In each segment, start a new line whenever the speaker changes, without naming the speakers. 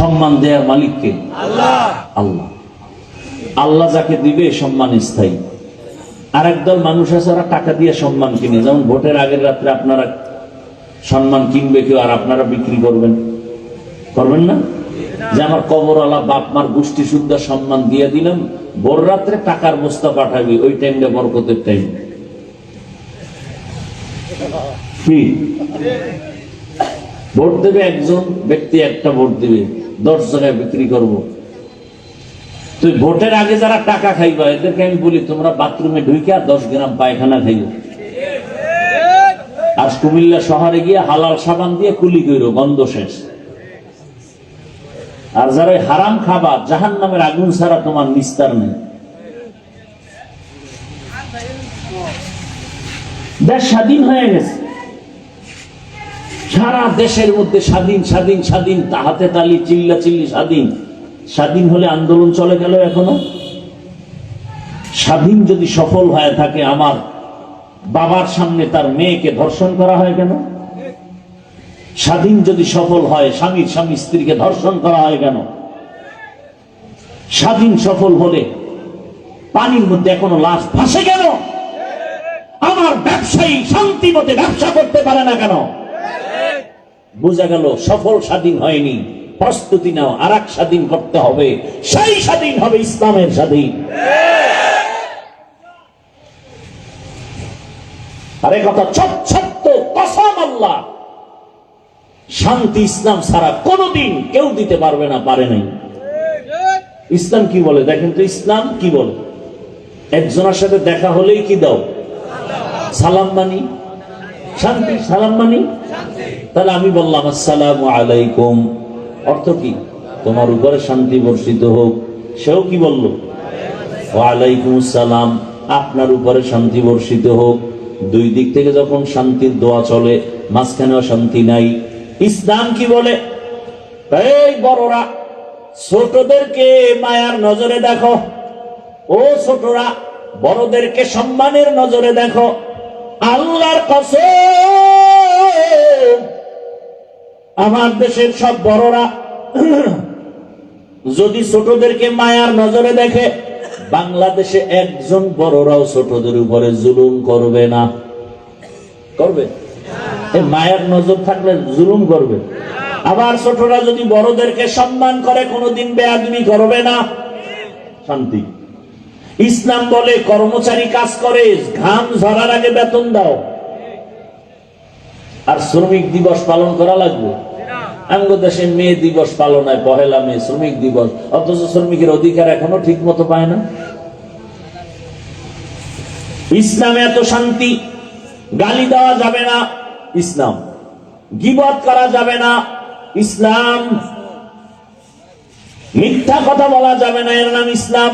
সম্মান দেয়ার মালিককে? আল্লাহ। আল্লাহ। যাকে দিবে সম্মান স্থায়ী। আর একদল মানুষ আছে ওরা টাকা দিয়ে সম্মান কিনে। যেমন ভোটের আগের রাত্রে আপনারা সম্মান কিনবে কেউ আর আপনারা বিক্রি করবেন। করবেন না? যে আমার কবরওয়ালা বাপ মার গোষ্ঠী শুদ্ধ সম্মান দিয়ে দিলাম ভোর রাত্রে টাকার বস্তা পাঠাবি ওই টাইমটা বরকতের টাইম। ভোট দেবে একজন ব্যক্তি একটা ভোট দিবে। দশ জায়গায় বিক্রি করব। তুই ভোটের আগে যারা টাকা খাইবা, এদেরকে আমি বলি, তোমরা বাথরুমে ঢুকে দশ গ্রাম পায়খানা খাইও। আর কুমিল্লা শহরে গিয়ে হালাল সাবান দিয়ে কুলি কইরো, গন্ধ শেষ। আর যারা হারাম খাবার জাহান নামের আগুন ছাড়া তোমার নিস্তার নেই। দেশ স্বাধীন হয়ে গেছে। সারা দেশের মধ্যে স্বাধীন স্বাধীন স্বাধীন হাতে তালি, চিল্লা, চিল্লি, স্বাধীন। স্বাধীন হলে আন্দোলন চলে গেল এখনও? স্বাধীন যদি সফল হয়ে থাকে আমার বাবার সামনে তার মেয়েকে ধর্ষণ করা হয় কেন? স্বাধীন যদি সফল হয় স্বামীর স্বামী স্ত্রীকে ধর্ষণ করা হয় কেন? স্বাধীন সফল হলে পানির মধ্যে এখনও লাশ ফাঁসে কেন? আমার ব্যবসায়ী শান্তি মতে ব্যবসা করতে পারে না কেন? বোঝা গেল, সফল স্বাধীন হয়নি। প্রস্তুতি নাও আর স্বাধীন করতে হবে। সেই স্বাধীন হবে ইসলামের স্বাধীন। আরে কথা ছোট, কসম আল্লাহ। শান্তি ইসলাম ছাড়া কোনোদিন কেউ দিতে পারবে না, পারে নাই। ইসলাম কি বলে? দেখেন তো ইসলাম কি বলে? একজনের সাথে দেখা হলেই কি দাও? সালাম মানি। শান্তি, সালাম মানি? তাহলে আমি বললাম, আসসালামু আলাইকুম। অর্থ কি? তোমার উপরে শান্তি বর্ষিত হোক। সেও কি বলল? ওয়ালাইকুম সালাম আপনার উপরে শান্তি বর্ষিত হোক। দুই দিক থেকে যখন শান্তির দোয়া চলে, মাঝখানেও শান্তি নাই। ইসলাম কি বলে? এই বড়রা, ছোটদেরকে মায়ার নজরে দেখো। ও ছোটরা, বড়দেরকে সম্মানের নজরে দেখো। আল্লাহর কসম, আমার দেশের সব বড়রা যদি ছোটদেরকে মায়ার নজরে দেখে, বাংলাদেশে একজন বড়রাও ছোটদের উপরে জুলুম করবে না। করবে? মায়ের নজর থাকলে জুলুম করবে। আবার ছোটরা যদি বড়দেরকে সম্মান করে, কোনোদিন বেয়াদবি করবে না। শান্তি। ইসলাম বলে কর্মচারী কাজ করে, ঘাম ঝরার আগে বেতন দাও। আর শ্রমিক দিবস পালন করা লাগবে। আমগো দেশে মে দিবস পালন হয় পহেলা মে শ্রমিক দিবস। অথচ শ্রমিকের অধিকার এখনও ঠিক মতো পায় না। ইসলামে এত শান্তি, গালি দেওয়া যাবে না ইসলাম। গিবত করা যাবে না ইসলাম। মিথ্যা কথা বলা যাবে না এর নাম ইসলাম।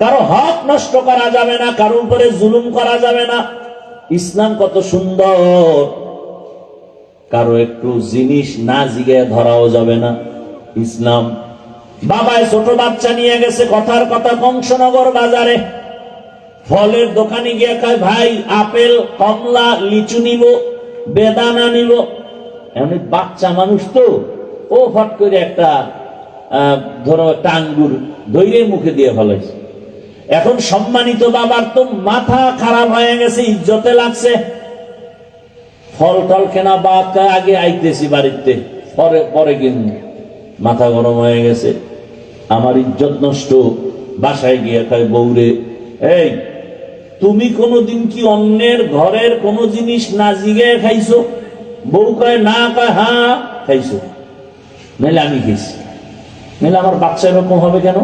কারও হক নষ্ট করা যাবে না, কারও উপরে জুলুম করা যাবে না। ইসলাম কত সুন্দর। কারও একটু জিনিস না জিগে ধরাও যাবে না। ইসলাম বাবায় ছোট বাচ্চা নিয়ে গেছে কথার কথা কংসনগর বাজারে। ফলের দোকানে গিয়ে কয়, ভাই, আপেল, কমলা, লিচু নিব, বেদানা নিব। এমনি বাচ্চা মানুষ তো, ও ফট করে একটা ধরো একটা আঙ্গুর মুখে দিয়ে ফেলাইছে। এখন সম্মানিত বাবার তো মাথা খারাপ হয়ে গেছে, ইজ্জতে লাগছে। ফল টল কেনা বাদ কয় আগে আইতেছি বাড়িতে, পরে পরে কিন্তু মাথা গরম হয়ে গেছে। আমার ইজ্জত নষ্ট, বাসায় গিয়ে কয় বৌরে এই, তুমি কোনোদিন কি অন্যের ঘরের কোনো জিনিস না জিগে খাইছো? বউ কয়, না, কয় হ্যাঁ খাইছো। নাহলে আমি খেয়েছি। নাহলে আমার বাচ্চা এরকম হবে কেন?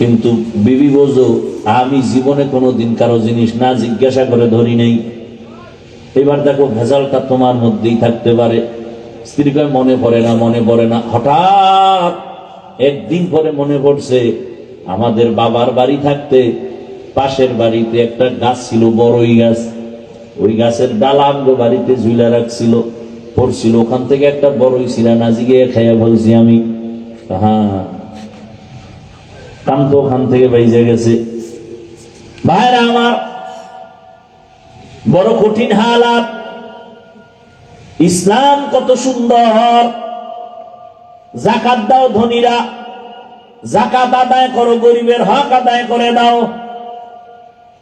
কিন্তু বিবি বোঝো আমি জীবনে কোনো দিন কারও জিনিস না জিজ্ঞাসা করে ধরি নাই। এবার দেখো ভেজালটা তোমার মধ্যেই থাকতে পারে। স্ত্রী কয়, মনে পড়ে না, মনে পড়ে না। হঠাৎ একদিন পরে মনে পড়ছে, আমাদের বাবার বাড়ি থাকতে পাশের বাড়িতে একটা গাছ ছিল, বড়ই গাছ। ওই গাছের ডালা আমগো বাড়িতে ঝুলা রাখছিল, পড়ছিল। ওখান থেকে একটা বড়ই ছিলা নাজি গিয়ে খাইয়া বলছি আমি। হ্যাঁ কাম তো ওখান থেকে বাইজে গেছে। ভাইরা আমার, বড় কঠিন হালাত। ইসলাম কত সুন্দর। জাকাত দাও ধনীরা। জাকাত আদায় করো, গরিবের হক আদায় করে দাও।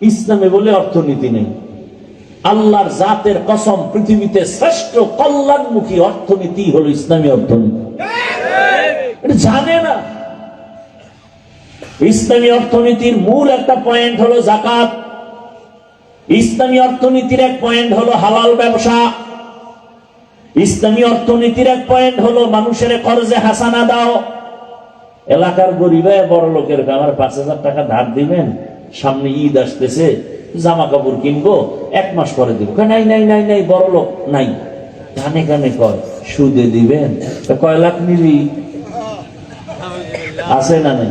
ইসলামে বলে অর্থনীতি নেই। আল্লাহর জাতের কসম পৃথিবীতে শ্রেষ্ঠ কল্যাণমুখী অর্থনীতি হলো ইসলামী অর্থনীতি। জানে না। ইসলামী অর্থনীতির মূল একটা পয়েন্ট হলো জাকাত। ইসলামী অর্থনীতির এক পয়েন্ট হলো হালাল ব্যবসা। ইসলামী অর্থনীতির এক পয়েন্ট হলো মানুষের কর্জে হাসানা দাও। এলাকার গরিবে, বড় লোকের আমার পাঁচ হাজার টাকা ধার দিবেন, সামনে ঈদ আসতেছে, জামা কাপড় কিনবো, এক মাস পরে দিব। নাই নাই নাই নাই, বড় লোক নাই। কানে কানে কয়, সুদে দিবেন? কয়, লাখ নিবি। আছে না নাই?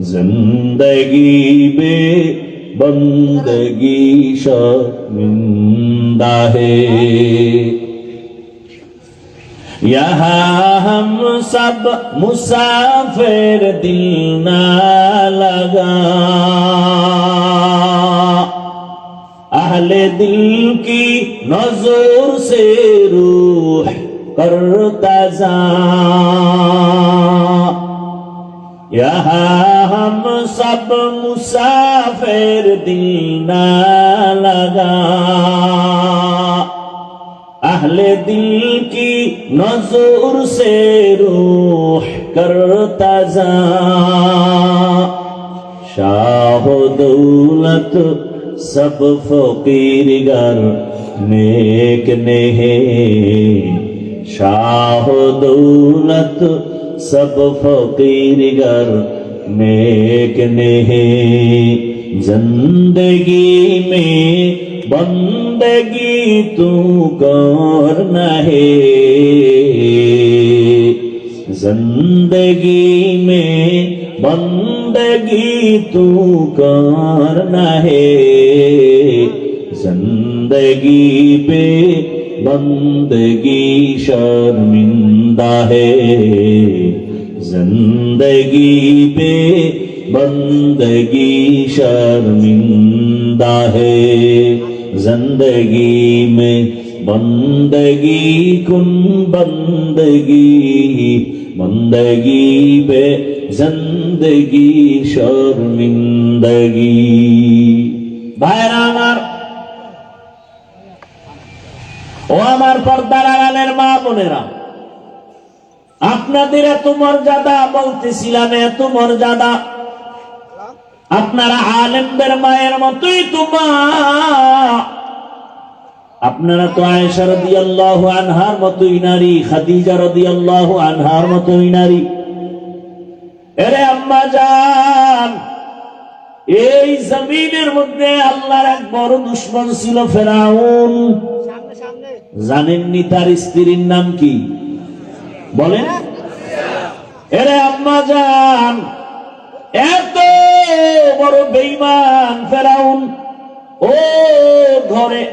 जिंदगी में बंदगी शर्मिंदा है यहाँ हम सब मुसाफिर दिल ना लगा अहले दिल की नजर से रूह करता जा यहाँ हम सब मुसाफिर दिल ना लगा। अहले दिल की नज़र से रूह करता जा। शाह दौलत सब फकीर गर नेक नेहे। शाह दौलत सब फकीर गर नेक नेहे। ज़िंदगी में बंदगी तू कर है ज़िंदगी में बंदगी तू करना है ज़िंदगी पे بندگی شرمندہ ہے زندگی پہ بندگی شرمندہ ہے زندگی میں بندگی کن بندگی بندگی بے زندگی شرمندگی بھائرانہ ও আমার পর্দার আড়ালের মা বোনেরা, আপনাদের এত মর্যাদা, বলতেছিলাম এত মর্যাদা। আপনারা আলেমদের মায়ের মতোই তো মা। আপনারা তো আয়েশা রাদিয়াল্লাহু আনহার মতোই নারী, খাদিজা রাদিয়াল্লাহু আনহার মতোই নারী। এরে আম্মা জান, এই জমিনের মধ্যে আল্লাহর এক বড় দুশ্মন ছিল ফেরাউন। জানেননি তার স্ত্রীর নাম কি? বলেন। এরে আম্মা জান, এত বড় বেইমান ফেরাউন, ও ঘরে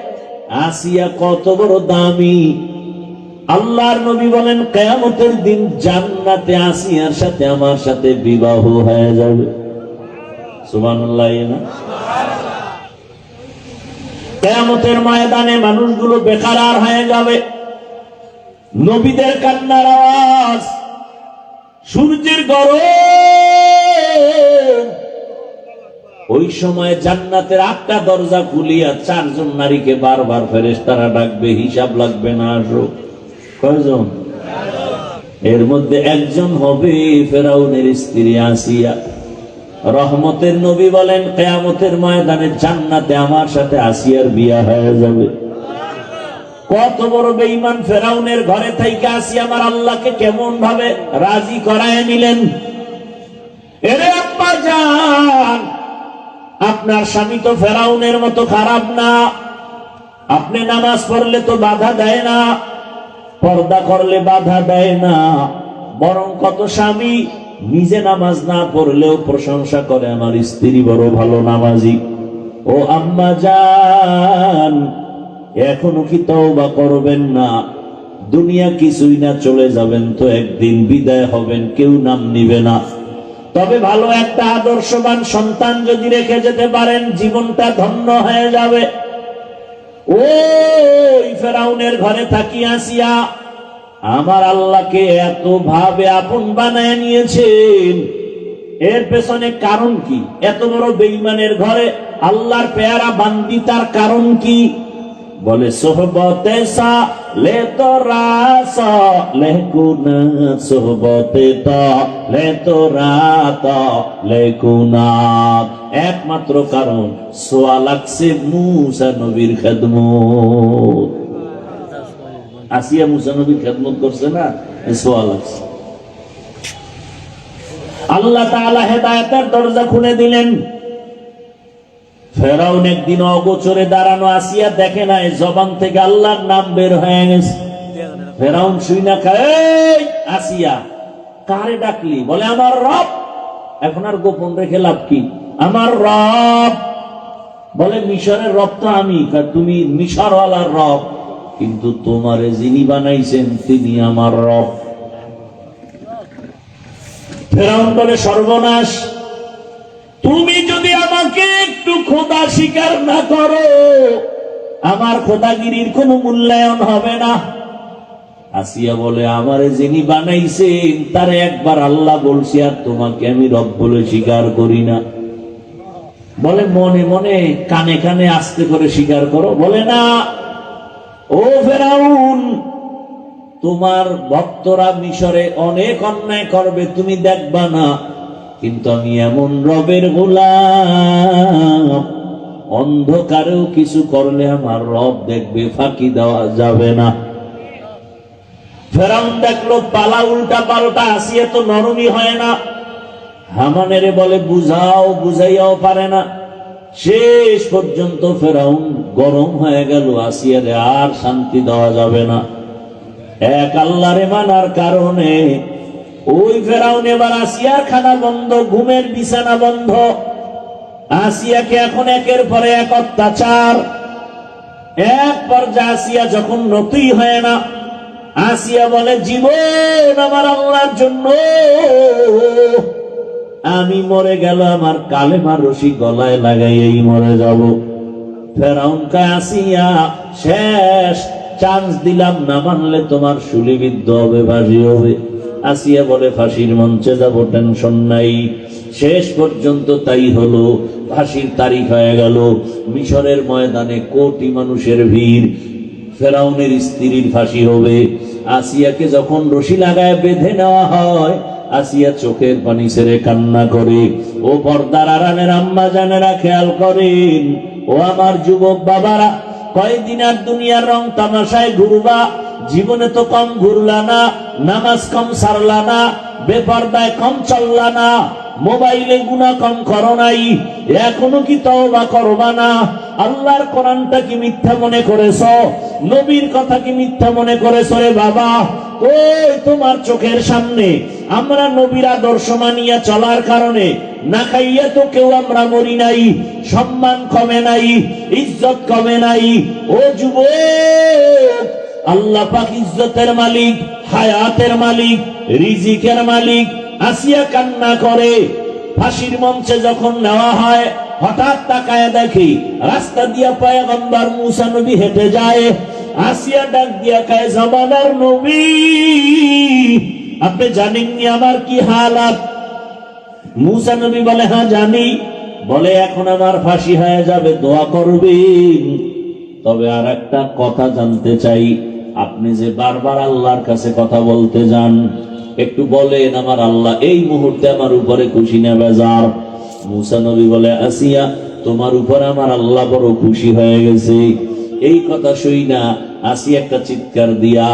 আসিয়া কত বড় দামি। আল্লাহর নবী বলেন, কেয়ামতের দিন জান্নাতে আসিয়ার সাথে আমার সাথে বিবাহ হয়ে যাবে। সুবহানাল্লাহ না? কেয়ামতের ময়দানে মানুষগুলো বেকার আর হয়ে যাবে। নবীদের কান্নার আওয়াজ, সূর্যের গরম। ওই সময় জান্নাতের আটটা দরজা খুলিয়া চারজন নারীকে বারবার ফেরেস তারা ডাকবে, হিসাব লাগবে না, আসো। কয়জন? এর মধ্যে একজন হবে ফেরাউনের স্ত্রী আসিয়া। রহমতের নবী বলেন, কেয়ামতের ময়দানে জান্নাতে আমার সাথে আসিয়ার বিয়া হয়ে যাবে। কত বড় বেঈমান ফেরাউনের ঘরে থেকে আসি আমার আল্লাহকে কেমন ভাবে রাজি করায় নিলেন? আপনার স্বামী তো ফেরাউনের মতো খারাপ না। আপনি নামাজ পড়লে তো বাধা দেয় না, পর্দা করলে বাধা দেয় না। বরং কত স্বামী নিজে নামাজ না পড়লেও প্রশংসা করে আমার স্ত্রী বড় ভালো নামাজি। ও আম্মা যান এখনও কি তওবা করবেন না? দুনিয়া কিছুই না, চলে যাবেন তো একদিন, বিদায় হবেন, কেউ নাম নিবে না। তবে ভালো একটা আদর্শবান সন্তান যদি রেখে যেতে পারেন, জীবনটা ধন্য হয়ে যাবে। ওই ফেরাউনের ঘরে থাকি আসিয়া আমার আল্লাহকে এত ভাবে আপন বানায় নিয়েছেন। এর পেছনে কারণ কি? এত বড় বেইমানের ঘরে আল্লাহর পেয়ারা বান্দি তার কারণ কি? বলে, সোহবতে সা লে তো রাস লে কুনা, সোহবতে ত লে তো রাত লে কুনা। একমাত্র কারণ, সোয়া লাগছে মুসা নবীর খেদমত। আসিয়া মুসা নবীর খেদমত করছে না? এ সোয়া লাগছে আল্লাহ তাআলা হেদায়েতের দরজা খুলে দিলেন। ফেরাউন একদিন অগোচরে দাঁড়ানো আসিয়া দেখে নাই, জবান থেকে আল্লাহর নাম বের হয়ে গেছে। ফেরাউন শুই না খায় আসিয়া, কারে ডাকলি? বলে, আমার রব। এখন আর গোপন রেখে লাভ কি? আমার রব। বলে, মিশরের রব তো আমি। তুমি মিশরওয়ালার রব। কিন্তু তোমারে যিনি বানাইছেন, তিনি আমার রব। ফেরাউন বলে, সর্বনাশ, তুমি যদি আমাকে একটু খোদা স্বীকার না করো, আমার খোদাগিরির কোনো মূল্যায়ন হবে না। আসিয়া বলে, আমারে যিনি বানাইছেন, তারে একবার আল্লাহ বলছি, আর তোমাকে আমি রব বলে স্বীকার করি না। বলে, মনে মনে কানে কানে আস্তে করে স্বীকার করো। বলে, না ও ফেরাউন, তোমার ভক্তরা মিশরে অনেক অন্যায় করবে, তুমি দেখবা না। কিন্তু আমি এমন রবের গোলাম, অন্ধকারেও কিছু করলে আমার রব দেখবে, ফাঁকি দেওয়া যাবে না। ফেরাউন দেখল, পালা উল্টা পাল্টা, আসিয়ে তো নরমই হয় না। হামানের বলে, বুঝাও, বুঝাইয়াও পারে না। শেষ পর্যন্ত ফেরাউন গরম হয়ে গেল, আসিয়ারে আর শান্তি দেওয়া যাবে না। এক আল্লাহরে মানার কারণে ওই ফেরাউন এবার আসিয়ার খানা বন্ধ, ঘুমের বিছানা বন্ধ। আসিয়াকে এখন একের পরে এক অত্যাচার। এক পর্যায়ে আসিয়া যখন নতুই হয় না, আসিয়া বলে, জীবন আমার আল্লাহর জন্য। আমি মরে গেল, আমার কালেমার রশি গলায় লাগাইয়েই মরে যাব। ফেরাউন কায়, আসিয়া, শেষ। চান্স দিলাম না মানলে তোমার শুলিবিদ্ধ হবে ফাঁসি হবে। আসিয়া বলে, ফাঁসির মঞ্চে যাব, টেনশন নাই। শেষ পর্যন্ত তাই হলো, ফাঁসির তারিখ হয়ে গেল। মিশরের ময়দানে কোটি মানুষের ভিড়। ফেরাউনের স্ত্রীর ফাঁসি হবে। আসিয়াকে যখন রশি লাগায় বেঁধে নেওয়া হয় আসিয়া চোখের পানি ছেড়ে কান্না করে। ও পর্দার আড়ালের আম্মা জানেরা খেয়াল করেন। ও আমার যুবক বাবারা, কয়দিন আর দুনিয়ার রং তামাশায় ঘুরবা? জীবনে তো কম ঘুরলা না, নামাজ কম সারলা না, বেপর্দায় কম চললা না, মোবাইলে গুণা কম করো নাই, এখনও কি তওবা করবা না? আল্লাহর কোরআনটা কি মিথ্যা মনে করেছ? নবীর কথা কি মিথ্যা মনে করেছ রে বাবা? ওই তোমার চোখের সামনে আমরা নবীর আদর্শ মানিয়া চলার কারণে না খাইয়া তো কেউ আমরা মরি নাই, সম্মান কমে নাই, ইজ্জত কমে নাই। ও যুবক, আল্লাহ পাক ইজ্জতের মালিক, হায়াতের মালিক, রিজিকের মালিক, আসিয়া কান্না করে। ফাঁসির মঞ্চে যখন নেওয়া হয়, হঠাৎ তাকায় দেখি রাস্তা দিয়া পয়গম্বর মুসা নবী হেঁটে যায়। আসিয়া ডাক দিয়া কায়, জমানার নবী, আপনি জানেননি আমার কি হালাত? মুসা নবী বলে হ্যাঁ জানি। বলে, এখন আমার ফাঁসি হয়ে যাবে, দোয়া করবেন। তবে আর একটা কথা জানতে চাই। আপনি যে বারবার আল্লাহর কাছে কথা বলতে যান, একটু বলেন আমার আল্লাহ, এই মুহূর্তে আমার উপরে খুশি না বেজার? মুসা নবী বলে, আসিয়া, তোমার উপর আমার আল্লাহ বড় খুশি হয়ে গেছে। এই কথা শুই না। আসি একটা চিৎকার দিয়া,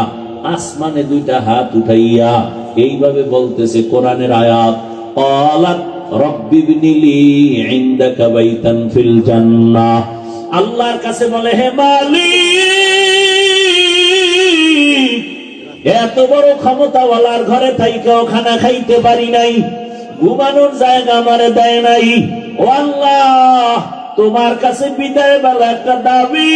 আসমানে দুইটা হাত উঠাইয়া এইভাবে বলতেছে কোরআনের আয়াত অলাত রব্বিবনিলি ইন্দাকা আল্লাহর কাছে বলে, হে মালিক, এত বড় ক্ষমতাওয়ালার ঘরে থাইকেও খানা খাইতে পারি নাই, ঘুমানোর জায়গা আমারে দেয় নাই। ও আল্লাহ, তোমার কাছে বিদায় বেলা একটা দাবি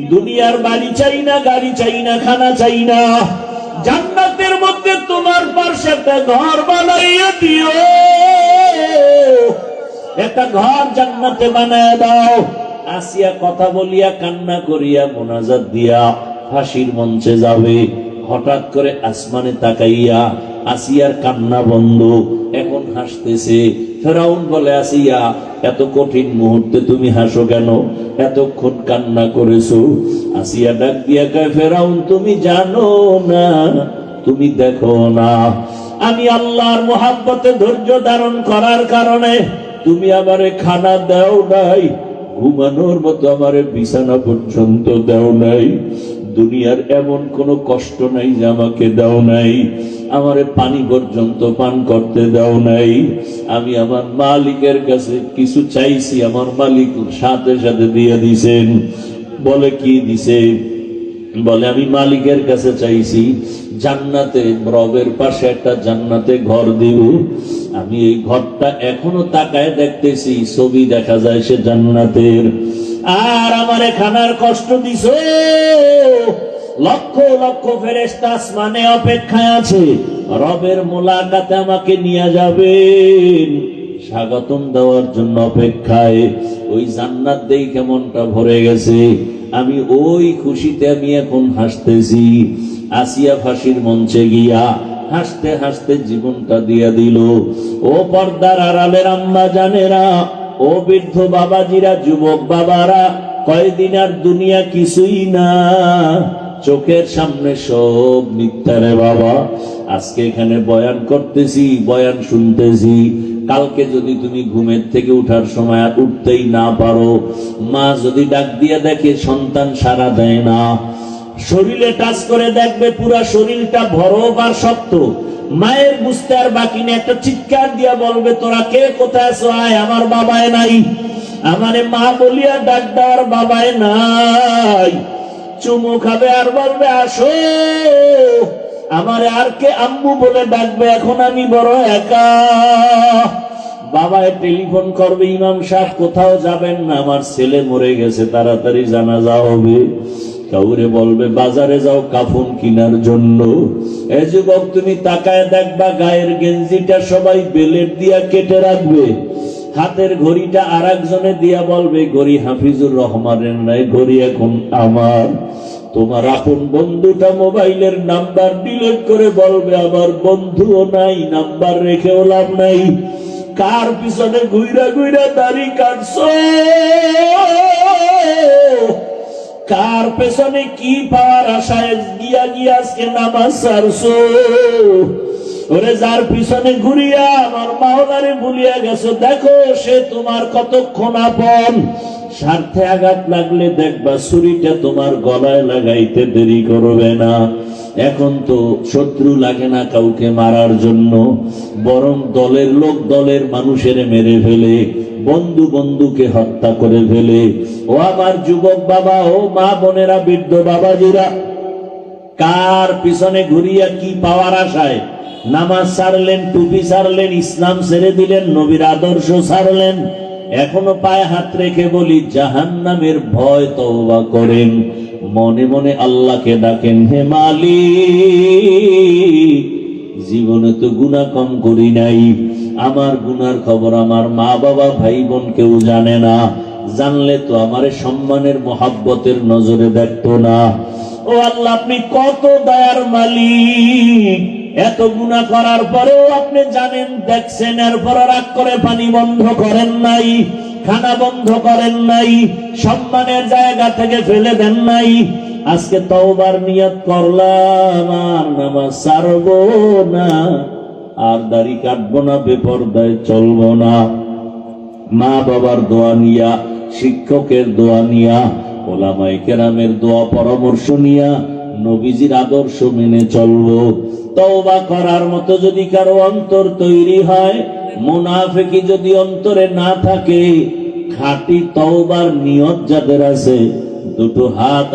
দুনিয়ার বাড়ি চাই না, গাড়ি চাই না, খানা চাই না। জান্নাতের মধ্যে তোমার পাশে একটা ঘর বানাইয়া দিও। একটা ঘর জান্নাতে বানায় দাও। আসিয়া কথা বলিয়া, কান্না করিয়া, মোনাজাত দিয়া ফাঁসির মঞ্চে যাবে। হঠাৎ করে আসমানে তাকাইয়া আসিয়ার কান্না বন্ধ। এখন হাসতেছে ফেরাউন বলে, আসিয়া, এত কঠিন মুহূর্তে তুমি হাসো কেন? এতক্ষণ কান্না করেছ। আসিয়া ডাক দিয়া কয়, ফেরাউন, তুমি জানো না, তুমি দেখো না। আমি আল্লাহর মোহাব্বতে ধৈর্য ধারণ করার কারণে তুমি আমারে খানা দাও নাই, ঘুমানোর মতো আমারে বিছানা পর্যন্ত দাও নাই। দুনিয়ার এমন কোনো কষ্ট নাই যে আমাকে দাও নাই। আমারে পানি পর্যন্ত পান করতে দাও নাই। আমি আমার মালিকের কাছে কিছু চাইছি, আমার মালিক সাথে সাথে দিয়ে দিছেন। বলে কি দিছে? বলে, আমি মালিকের কাছে চাইছি, জান্নাতে, রবের পাশে একটা জান্নাতে ঘর দিব আমি এই ঘরটা এখনও তাকায় দেখতেছি, ছবি দেখা যায় সে জান্নাতের। আর আমারে খানার কষ্ট দিছ? লক্ষ লক্ষ ফেরেস্তা আসমানে অপেক্ষায় আছে। রবের মোলাকাতে আমাকে নিয়ে যাবেন। স্বাগতম দেওয়ার জন্য অপেক্ষায়। ওই জান্নাত দেই কেমনটা ভরে গেছে। আমি ওই খুশিতে আমি এখন হাসতেছি। আসিয়া ফাঁসির মঞ্চে গিয়া হাসতে হাসতে জীবনটা দিয়া দিল। ও পর্দার আড়ালের আম্মা জানেরা ও বৃদ্ধ বাবাজিরা, যুবক বাবারা, কয়দিন আর দুনিয়া কিছুই না। চোখের সামনে সব মিথ্যা রে বাবা। আজকে এখানে বয়ান করতেছি, বয়ান শুনতেছি। কালকে যদি তুমি ঘুমের থেকে উঠার সময় আর উঠতেই না পারো, মা যদি ডাক দিয়ে দেখে সন্তান সারা দেয় না শরীরে টাচ করে দেখবে পুরা শরীরটা ভরব আর শক্ত। মায়ের বুঝতে আর বাকি নেই, একটা চিৎকার দিয়া বলবে, তোরা কে? কোথায় আছো? আয়, আমার বাবায় নাই। আমারে মা বলিয়া ডাকবার বাবায় নাই। চুমু খাবে আর বলবে, আসো। আমার আর কে আম্মু বলে ডাকবে, এখন আমি বড় একা। বাবায় টেলিফোন করবে, ইমাম সাহেব, কোথাও যাবেন না? আমার ছেলে মরে গেছে, তাড়াতাড়ি জানাজা হবে। কাউরে বলবে, বাজারে যাও কাফন কিনার জন্য। এ যুবক, তুমি তাকায় দেখবা, গায়ের গেঞ্জিটা সবাই বেলেট দিয়া কেটে রাখবে। হাতের ঘড়িটা আর একজনে দিয়া বলবে, ঘড়ি হাফিজুর রহমানের নাই, ঘড়ি এখন আমার। তোমার আপন বন্ধুটা মোবাইলের নাম্বার ডিলিট করে বলবে, আমার বন্ধুও নাই, নাম্বার রেখেও লাভ নাই। কার পিছনে গুইরা গুইরা দাড়ি কাটছো? কার পেছনে কি পাওয়ার আশায় গিয়া গিয়া আজকে নামাজ সারছো? ওরে যার পিছনে ঘুরিয়া আমার মাওলারে ভুলিয়া গেছো, দেখো সে তোমার কতক্ষণ আপন? স্বার্থে আঘাত লাগলে দেখবা ছুরিটা তোমার গলায় লাগাইতে দেরি করবে না। এখন তো শত্রু লাগে না কাউকে মারার জন্য, বরং দলের লোক দলের মানুষের মেরে ফেলে। বন্ধু বন্ধুকে হত্যা করে ফেলে। ও আমার যুবক বাবা, ও মা বোনেরা, বৃদ্ধ বাবাজিরা, কার পিছনে ঘুরিয়া কি পাওয়ার আশায়? নামাজ সারলেন, টুপি সারলেন, ইসলাম ছেড়ে দিলেন, নবীর আদর্শ সারলেন। এখনও পায়ে হাত রেখে বলি জাহান নামের ভয় তওবা করেন। মনে মনে আল্লাহকে ডাকেন, হে মালিক, জীবনে তো গুণা কম করি নাই। আমার গুনার খবর আমার মা বাবা ভাই বোন কেউ জানে না। জানলে তো আমার সম্মানের, মহাব্বতের নজরে দেখতো না। ও আল্লাহ, আপনি কত দয়ার মালিক। এত গুণা করার পরেও আপনি জানেন, দেখছেন, এরপর রাগ করে পানি বন্ধ করেন নাই, খানা বন্ধ করেন নাই, সম্মানের জায়গা থেকে ফেলে দেন নাই। আজকে তওবার নিয়ত করলাম, আর নামাজ সারবো না। আর দাড়ি কাটবো না, বেপরদায় চলবো না। মা বাবার দোয়া নিয়া, শিক্ষকের দোয়া নিয়া ওলামাই কেরামের দোয়া পরামর্শ নিয়া নবীজির আদর্শ মেনে চলবো। তওবা করার মতো যদি কারও অন্তর তৈরি হয়, মুনাফেকি যদি অন্তরে না থাকে, খাঁটি তওবার নিয়ত যাদের আছে, দুটো হাত